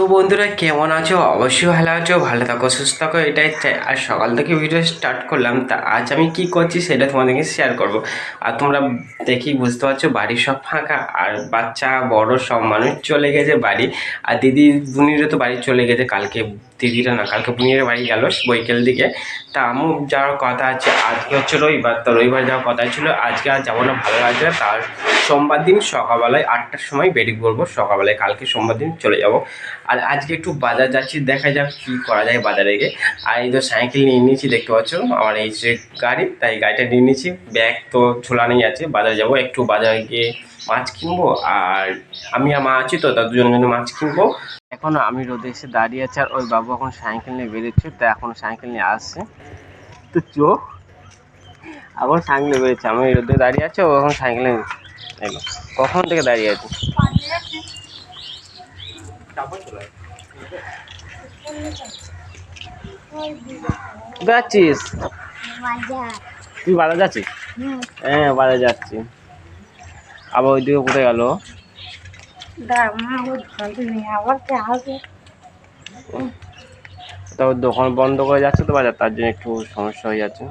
তো বন্ধুরা, কেমন আছো? অবশ্যই ভালো আছো, ভালো থাকো, সুস্থ থাকো, এটাই চাই। আর সকাল থেকে ভিডিও স্টার্ট করলাম, তা আজ আমি কি করছি সেটা তোমাদেরকে শেয়ার করব। আর তোমরা দেখি বুঝতে পারছ, বাড়ি সব ফাঁকা, আর বাচ্চা, বড় সব মানুষ চলে গেছে বাড়ি। আর দিদি, বুনিরও তো বাড়ি চলে গেছে কালকে। দিদিরা না, কালকে বুনির বাড়ি গেল বৈকাল দিকে। তা আমু যাওয়ার কথা আছে, আজকে হচ্ছে রবিবার, তো রবিবার যাওয়ার কথা ছিল, আজকে আর যাব না, ভালো লাগছে না। তার সোমবার দিন সকালবেলায় আটটার সময় বেরিয়ে পড়ব, সকালবেলায় কালকে সোমবার দিন চলে যাব। আর আজকে একটু বাজার যাচ্ছি, দেখা যাক কী করা যায় বাজারে গিয়ে। আর এই তো সাইকেল নিয়ে নিয়েছি, দেখতে পাচ্ছ, আমার এই যে গাড়ি, তাই গাড়িটা নিয়ে নিয়েছি। ব্যাগ তো ঝোলানোই আছে, বাজারে যাব, একটু বাজারে গিয়ে মাছ কিনবো আর আমি আর মা আছি তো তার দুজনের জন্য মাছ কিনবো। এখন আমি রোদে এসে দাঁড়িয়ে আছি আর ওই বাবু এখন সাইকেল নিয়ে বেরোচ্ছে তা এখন সাইকেল নিয়ে আসছে। তো চোখ এখন সাইকেল নিয়ে বেরোচ্ছে আমি রোদে দাঁড়িয়ে আছি ও এখন সাইকেল নিয়ে এলো। কখন থেকে দাঁড়িয়ে আছি? যাচ্ছিস? তুই বাজার যাচ্ছিস? হ্যাঁ বাজার যাচ্ছি। আবার ওইদিকে কোথায় গেল? মা ও ধরতে নেই আবার কে আসবে? তো দোকান বন্ধ করে যাচ্ছে তো বাজার তার জন্য একটু সমস্যা হয়ে যাচ্ছে।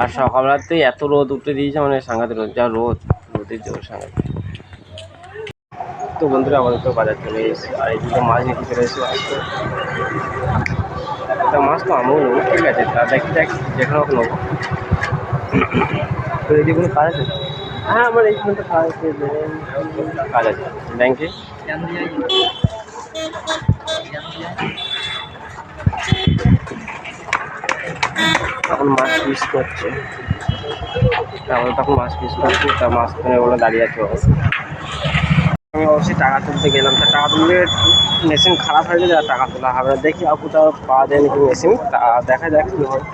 আর সকালবেলাতেই এত রোদ উঠে দিয়েছে মানে সাংঘাতিক রোদ যা রোদ রোদের জোর সাংঘাতিক। তো বন্ধুরা আমাদের তো বাজার চলে এসেছি আর এইদিকে মাছ নিতে চলে এসেছি আজকে একটা মাছ তো আমিও নেব ঠিক আছে তা দেখি দেখ যেখানে হোক নেব। তো এইদিকে কোনো কাজ আছে? হ্যাঁ আমার এইখানে তো কাজ আছে কাজ আছে। ব্যাংকে? তখন মাছ পিস করছে। তারপরে তখন মাছ পিস করছে তা মাছ ধরে ওরা দাঁড়িয়ে আছে আমি অবশ্যই টাকা তুলতে গেলাম তা টাকা তুললে মেশিন খারাপ হয়ে গেলে টাকা তোলা হবে না। দেখি আর কোথাও পাওয়া যায় নাকি মেশিন তা দেখা যাক কী হয়।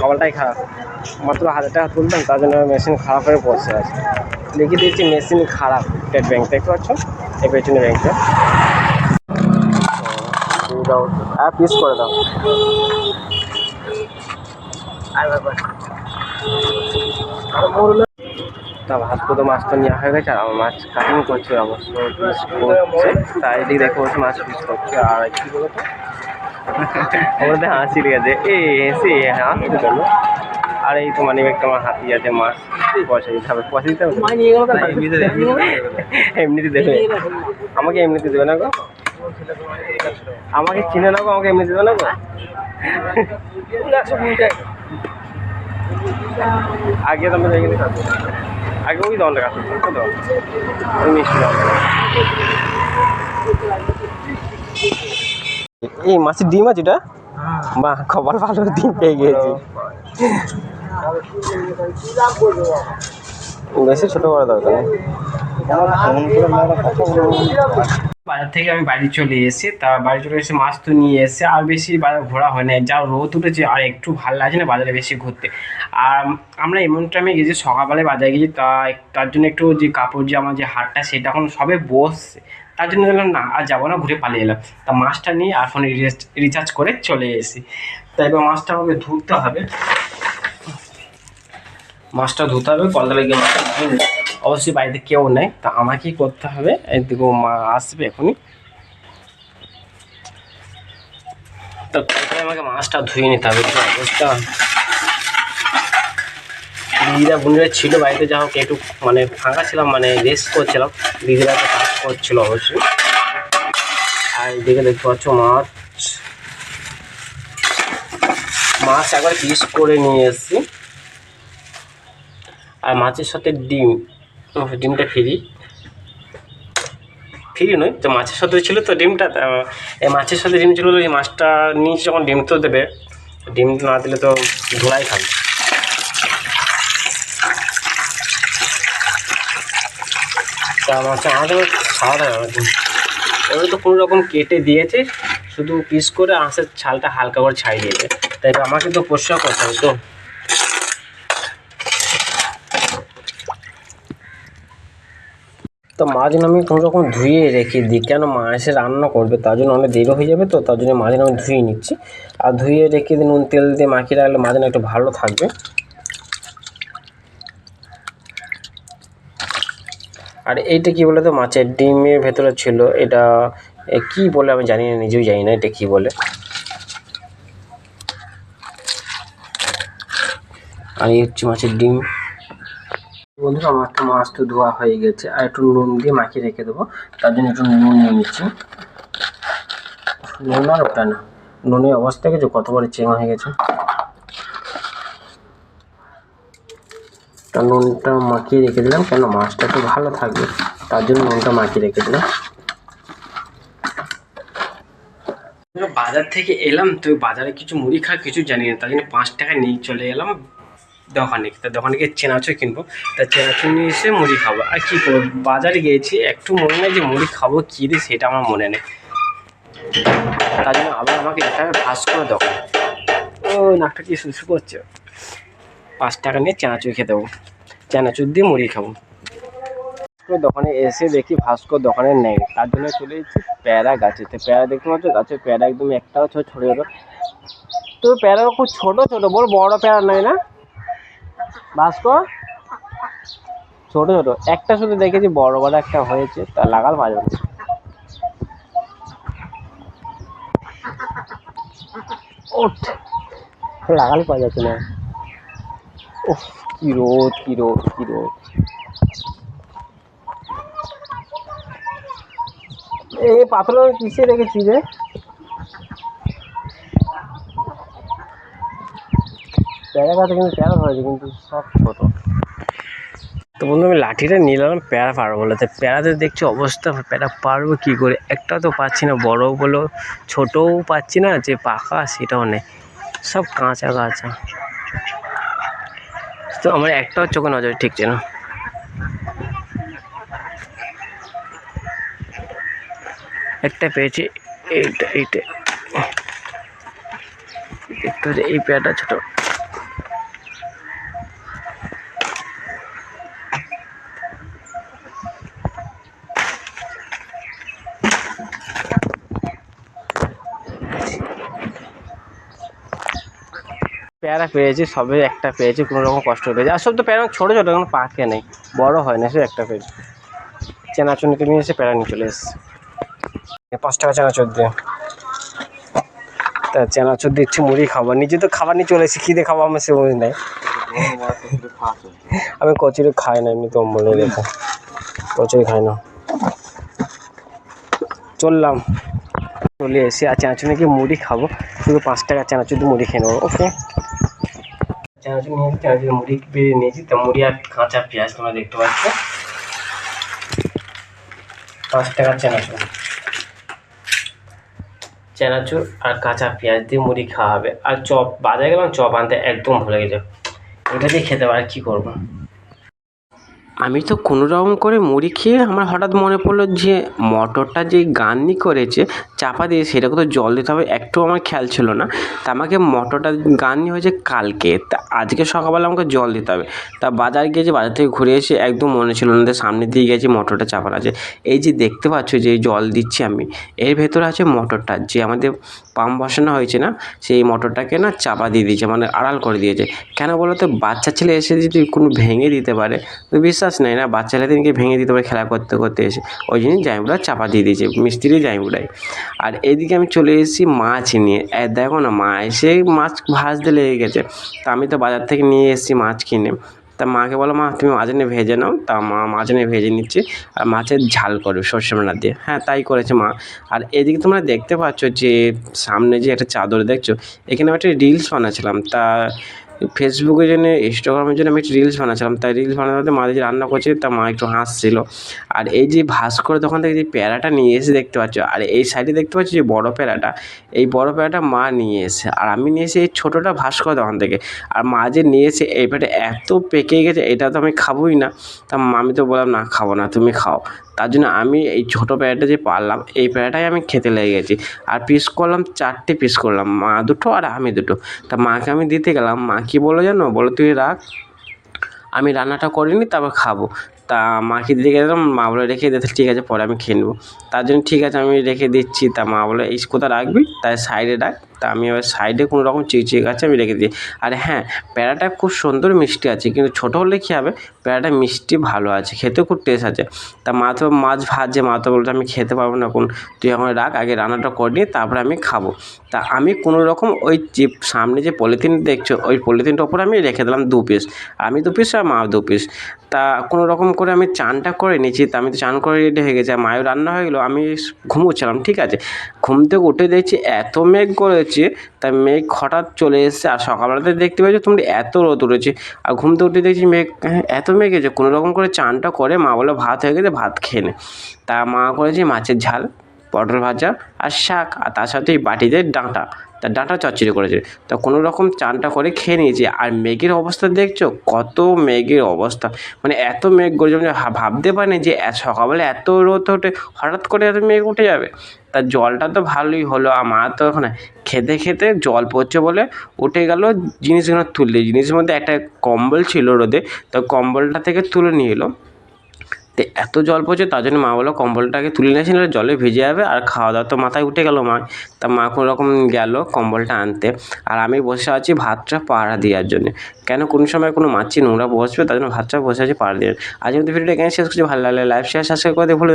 কপালটাই খারাপ। মাত্র হাজার টাকা তুলতাম তার জন্য মেশিন খারাপ হয়ে পড়ছে আছে লিখে দিয়েছি মেশিন খারাপ। স্টেট ব্যাংক দেখতে পাচ্ছ? এই পেছনে ব্যাংকটা দাও হ্যাঁ পিস করে দাও। তা ভাত তো মাছটা নেওয়া হয়ে গেছে আর আমার মাছ কাটিং করছে অবশ্য পিস করছে। তাই এদিকে দেখো মাছ পিস করছে আর কি বলতো? আমাদের হাসি লেগেছে। এ হেসে হাসছে কেন আর এই তো মানে একটা আমার হাতি আছে মাছ। পয়সা দিতে হবে পয়সা দিতে হবে? এমনিতে দেবে। আমাকে এমনিতে দেবে না গো? আমাকে চিনে না গো আমাকে এমনিতে দেবে না গো? আগে তো আমরা দেখে আগে ওই দলটা কাছে ওই মিষ্টি দাও এই মাছের ডিম আছে এটা? বাহ, কপাল ভালো, ডিম পেয়ে গিয়েছি। বেশি, ছোট করা দরকার বাজার থেকে আমি বাড়ি চলে এসে তা বাড়ি চলে এসে মাছ তো নিয়ে এসে আর বেশি বাজার ঘোরা হয় না যা রোদ উঠেছে, আর একটু ভালো লাগছে না বাজারে বেশি ঘুরতে। আর আমরা এমন টাইমে গেছি, সকালবেলায় বাজারে গেছি, তা তার জন্য একটু যে কাপড় জামা যে হাটটা সেটা এখন সবে বসছে। তার জন্য বললাম না, আর যাব না, ঘুরে পালিয়ে এলাম। তা মাছটা নিয়ে আর ফোনে রিচার্জ করে চলে এসেছি। তা এবার মাছটা আমাকে ধুতে হবে। মাছটা ধুতে হবে কলতলা গিয়ে মাছটা। অবশ্যই বাড়িতে কেউ নেই, তা আমাকেই করতে হবে। এদিকে মা আসবে এখনই। তো আমাকে মাছটা ধুয়ে নিতে হবে অবস্থা? দিদিরা বোনেরা ছিল বাড়িতে যা হোক, একটু মানে ফাঁকা ছিলাম মানে রেস্ট করছিলাম। দিদিরা করছিল অবশ্যই। আর এদিকে দেখতে পাচ্ছ মাছ। মাছ একবার পিস করে নিয়ে এসেছি। আর মাছের সাথে ডিম। ডিমটা ফ্রি। ফ্রি নয়, তো মাছের সাথে ছিল তো ডিমটা এই মাছের সাথে ডিম ছিল এই মাছটা নিয়েছি যখন ডিম তো দেবে, ডিম না দিলে তো ধোলাই খাবে। তা মাছটা আমাদের খাওয়া হবে এবার তো কোনো রকম কেটে দিয়েছে, শুধু পিস করে আঁশের ছালটা হালকা করে ছাড়িয়ে দিয়েছে। তাই আমাকে তো পরিষ্কার করতে হবে, তো। তো মাছ আমি কোনো রকম ধুয়ে রেখে দিই, কেন মা এসে রান্না করবে? তার জন্য অনেক দেরি হয়ে যাবে তো, তার জন্য মাছ যেন আমি ধুয়ে নিচ্ছি। আর ধুয়ে রেখে দিই নুন তেল দিয়ে মাখিয়ে রাখলে মাছ যেন একটু ভালো থাকবে। আর এইটা কি বলে তো মাছের ডিমের ভেতরে ছিল, এটা কি বলে আমি জানি না, নিজেও জানি না এটা কি বলে। আর এই হচ্ছে মাছের ডিম। বন্ধুরা, আমার তো মাছ তো ধোয়া হয়ে গেছে, আর একটু নুন দিয়ে মাখিয়ে রেখে দেবো। তার জন্য একটু নুন নিয়ে নিচ্ছি। নুন আর ওটা না, নুনের অবস্থা কিছু কতবার চেঙা হয়ে গেছে। তা নুনটা মাখিয়ে রেখে দিলাম, কেন মাছটা একটু ভালো থাকবে, তার জন্য নুনটা মাখিয়ে রেখে দিলাম। বাজার থেকে এলাম, তো বাজারে কিছু মুড়ি খা কিছু জানি না, তার জন্য পাঁচ টাকা নিয়ে চলে এলাম দোকানে। তা দোকানে গিয়ে চেনাচুর কিনবো, তা চেনাচুর নিয়ে এসে মুড়ি খাব। আর কী করব, বাজারে গিয়েছি, একটু মনে নেই যে মুড়ি খাব কী দিয়ে, সেটা আমার মনে নেই। তার জন্য আবার আমাকে যেতে হবে ভাস্কর দোকান। ও নাকটা কি শুশু করছে? পাঁচ টাকা নিয়ে চানাচুর খেতে দেবো চানাচুর দিয়ে মুড়ি খাব। দোকানে এসে দেখি ভাস্কর দোকানে নেই। তার জন্য চলে এসেছি প্যারা গাছে। তো প্যারা দেখতে পাচ্ছ, গাছের প্যারা একদম একটাও ছোট, ছোটো তো প্যারা খুব ছোটো ছোটো, বড় বড় প্যারা নয় না? ভাস্কর? ছোটো ছোটো। একটা শুধু দেখেছি, বড় বড় একটা হয়েছে, তা লাগাল বাজার ওঠ। লাগাল পাওয়া যাচ্ছে না। উফ কি রোদ কি রোদ কি রোদ। এ পাথর কিসে রেখেছি রে? প্যারা গাছে কিন্তু প্যারা হয়েছে কিন্তু সব ছোট। তো বন্ধু, আমি লাঠিটা নিলাম প্যারা পারব বলে। তো প্যারাতে দেখছি অবস্থা, প্যারা পারব কী করে? একটা তো পাচ্ছি না বড় বলো, ছোটও পাচ্ছি না, যে পাকা সেটাও নেই। সব কাঁচা কাঁচা। তো আমার একটাও চোখে নজর ঠিক যেন একটা পেয়েছি এইটা এইটা। এই পেয়াটা ছোট। পেয়ারা পেয়েছি, সবে একটা পেয়েছি কোনো রকম কষ্ট পেয়েছি। আর সব তো প্যারা ছোটো ছোটো, কোনো পাকে নেই। বড় হয় না, সে একটা পেয়েছি। চেনাচুনিতে নিয়ে এসে প্যারা নিয়ে চলে এসছে। পাঁচ টাকা চেনাচুর দিয়ে। তা চেনাচুর দিচ্ছি, মুড়ি খাবার নিজে তো খাবার নিয়ে চলে এসেছি, খিদে খাব আমার সে বুঝি নাই। আমি কচুরি খাই না এমনি তো বলে দেখো কচুরি খাই না। চললাম। চলে এসে আর চানাচুর নাকি মুড়ি খাব। শুধু পাঁচ টাকা চানাচুর মুড়ি খেয়ে নেব, ওকে? চানাচুর নিয়ে চানাচুর মুড়ি বেড়ে নিয়েছি। তা মুড়ি আর কাঁচা পেঁয়াজ তোমরা দেখতে পাচ্ছ। পাঁচ টাকা চানাচুর। চানাচুর আর কাঁচা পেঁয়াজ দিয়ে মুড়ি খাওয়া হবে। আর চপ, বাজারে গেলাম, চপ আনতে একদম ভুলে গেছে। ওটা দিয়ে খেতে পারে কী করব? আমি তো কোনো রকম করে মুড়ি খেয়ে আমার হঠাৎ মনে পড়ল যে মটরটা যে গান্নি করেছে, চাপা দিয়ে সেটাকে তো জল দিতে হবে, একটু আমার খেয়াল ছিল না। তা আমাকে মটরটা গান্নি হয়েছে কালকে, তা আজকে সকালবেলা আমাকে জল দিতে হবে। তা বাজার গিয়েছি, বাজার থেকে ঘুরে এসে একদম মনে ছিল না যে সামনে দিয়ে গেছি মটরটা চাপানো আছে। এই যে দেখতে পাচ্ছ যে জল দিচ্ছি আমি, এর ভেতরে আছে মটরটা, যে আমাদের পাম্প বসানো হয়েছে না, সেই মটরটাকে না চাপা দিয়ে দিয়েছে মানে আড়াল করে দিয়েছে। কেন বলো তো, বাচ্চা ছেলে এসে যদি কোনো ভেঙে দিতে পারে, তো বিশ্বাস নেই না বাচ্চা ছেলেদেরকে ভেঙে দিতে পারে খেলা করতে করতে এসে, ওই জন্য জাইবুড়া চাপা দিয়ে দিয়েছে, মিস্ত্রি জাইবুড়াই আর এদিকে আমি চলে এসেছি মাছ নিয়ে। দেখো না, মা এসে মাছ ভাজতে লেগে গেছে। তা আমি তো বাজার থেকে নিয়ে এসেছি মাছ কিনে। তা মাকে বলো, মা, তুমি মাছ এনে ভেজে নাও। তা মা মাছ এনে ভেজে নিচ্ছে আর মাছের ঝাল করবে সর্ষে বাটা দিয়ে। হ্যাঁ তাই করেছে মা। আর এদিকে তোমরা দেখতে পাচ্ছ যে, সামনে যে একটা চাদর দেখছ, এখানে আমি একটা রিলস বানাচ্ছিলাম তা ফেসবুকের জন্য ইনস্টাগ্রামের জন্য আমি একটি রিলস বানাচ্ছিলাম। তাই রিলস বানাতে মা যে রান্না করছে তা মা একটু হাসছিল। আর এই যে ভাস্কর দোকান থেকে যে প্যারাটা নিয়ে এসে দেখতে পাচ্ছ, আর এই সাইডে দেখতে পাচ্ছ যে বড় প্যারাটা, এই বড় প্যারাটা মা নিয়ে এসে আর আমি নিয়ে এসে এই ছোটোটা ভাস্কর দোকান থেকে। আর মা যে নিয়ে এসে এই প্যারাটা এত পেকে গেছে, এটা তো আমি খাবোই না। তা আমি তো বললাম, না, খাব না, তুমি খাও। তার জন্য আমি এই ছোটো প্যারাটা যে পারলাম, এই প্যারাটাই আমি খেতে লেগে গেছি। আর পিস করলাম, চারটে পিস করলাম, মা দুটো আর আমি দুটো। তা মাকে আমি দিতে গেলাম, মা কী বলো জানো? বলো তুই রাখ, আমি রান্নাটা করিনি তারপর খাব। তা মাকে দিতে গেলাম, মা বলে রেখে দে ঠিক আছে, পরে আমি খেয়ে নেব। তার জন্য ঠিক আছে, আমি রেখে দিচ্ছি। তা মা বলে, এই কোথায় রাখবি? তাই সাইডে রাখ তা আমি এবার সাইডে কোনো রকম চিচিয়ে গাছে আমি রেখে দিই। আর হ্যাঁ প্যারাটা খুব সুন্দর মিষ্টি আছে, কিন্তু ছোটো হলে কী হবে? প্যারাটা মিষ্টি ভালো আছে, খেতেও খুব টেস্ট আছে। তা মা তো মাছ ভাজে মা তো বলতো আমি খেতে পারব না, কোন তুই এখন রাখ, আগে রান্নাটা করে নিয়ে তারপরে আমি খাব। তা আমি কোনো রকম ওই যে সামনে যে পলিথিন দেখছ, ওই পলিথিনটার ওপর আমি রেখে দিলাম দু পিস আমি দু পিস আর মা দু পিস তা কোনো রকম করে আমি চানটা করে নিয়েছি, তা আমি তো চান করে রেডি হয়ে গেছি, আর মায়ের রান্না হয়ে গেলো, আমি ঘুমোচ্ছিলাম, ঠিক আছে? ঘুম থেকে উঠে দেখছি এত মেঘ করেছে তা মেঘ হঠাৎ চলে এসেছে আর সকালবেলাতে দেখতে পেয়েছ তোমরা এত রোদ উঠেছে। আর ঘুম থেকে উঠে দেখছি মেঘ হ্যাঁ, এত মেঘ হয়েছে কোনো রকম করে চানটা করে মা বলে ভাত হয়ে গেছে ভাত খেয়ে নে। তা মা করেছে মাছের ঝাল পটল ভাজা আর শাক আর তার সাথে এই বাটিতে ডাঁটা। তা ডাঁটা চচ্চড়ি করেছে। তা কোনো রকম চানটা করে খেয়ে নিয়েছি। আর মেঘের অবস্থা দেখছ? কত মেঘের অবস্থা। মানে এত মেঘ গরজে আমি ভাবতে পারিনি যে সকালবেলা এত রোদ ওঠে, হঠাৎ করে এত মেঘ উঠে যাবে। তা জলটা তো ভালোই হলো। আর মা তো ওখানে খেতে খেতে জল পড়ছে বলে উঠে গেল, জিনিসগুলো তুলতে। জিনিসের মধ্যে একটা কম্বল ছিল রোদে। তো কম্বলটা থেকে তুলে নিয়ে এলো। তো এত জল পড়ছে, তার জন্য মা বলল কম্বলটাকে তুলে নিয়েছি নাহলে জলে ভিজে যাবে আর খাওয়া দাওয়া তো মাথায় উঠে গেলো মা। তা মা কোনো রকম গেল কম্বলটা আনতে আর আমি বসে আছি ভাতটা পাড়া দেওয়ার জন্য। কেন কোনো সময় কোনো মাছি নোংরা বসবে, তার জন্য ভাতটা বসে আছি পাড়া দেওয়ার। আজ কিন্তু ভিডিওটা এখানে শেষ করছি, ভালো লাগলে লাইভ শেয়ার সাবস্ক্রাইব করে দিয়ে ভুলে